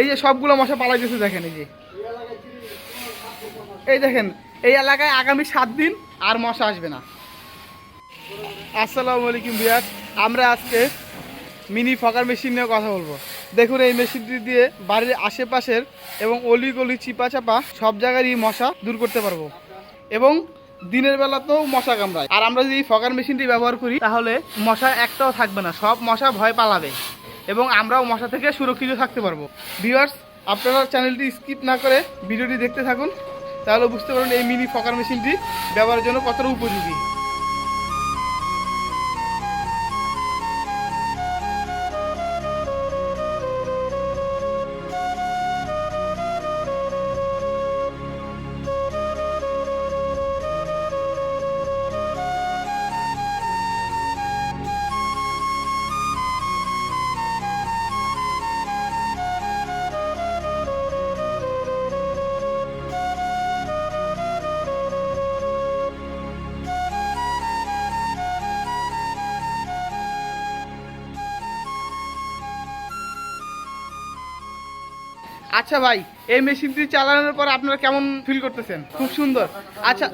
এই যে সবগুলো মশা পালাই গেছে দেখেন এই যে। এই দেখেন, এই এলাকায় আগামী সাত দিন আর মশা আসবে না। আসসালামু আলাইকুম বিয়ার, আমরা আজকে মিনি ফকার মেশিন নিয়ে কথা বলব। দেখুন এই মেশিনটি দিয়ে বাড়ির আশেপাশের এবং অলি গলি চিপা চাপা সব জায়গারই মশা দূর করতে পারব। এবং দিনের বেলাতেও মশা কামড়ায়। আর আমরা যদি ফকার মেশিনটি ব্যবহার করি, তাহলে মশা একটাও থাকবে না, সব মশা ভয় পালাবে। এবং আমরাও মশা থেকে সুরক্ষিত থাকতে পারব। ভিওয়ার্স আপনারা চ্যানেলটি স্কিপ না করে ভিডিওটি দেখতে থাকুন। তাহলে বুঝতে পারবেন এই মিনি ফকার মেশিনটি ব্যবহারের জন্য কতটা উপযোগী। আচ্ছা ভাই, এই মেশিনটি চালানোর পর আপনারা কেমন ফিল করতেছেন? খুব সুন্দর। আচ্ছা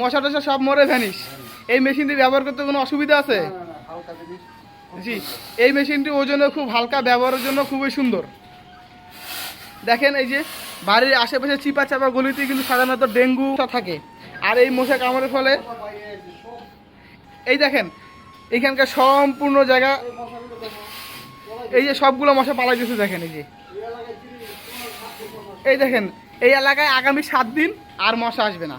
মশা টশা সব মরে ভ্যানিস এই মেশিনটি ব্যবহার করতে কোনো অসুবিধা আছে? জি, এই মেশিনটি ওজনে খুব হালকা, ব্যবহারের জন্য খুবই সুন্দর। দেখেন এই যে, বাড়ির আশেপাশে চিপা চাপা গলিতে কিন্তু সাধারণত ডেঙ্গু থাকে। আর এই মশা কামড়ের ফলে এই দেখেন, এখানকার সম্পূর্ণ জায়গা, এই যে সবগুলো মশা পালাই গেছে দেখেন এই যে। এই দেখেন এই এলাকায় আগামী সাত দিন আর মশা আসবে না।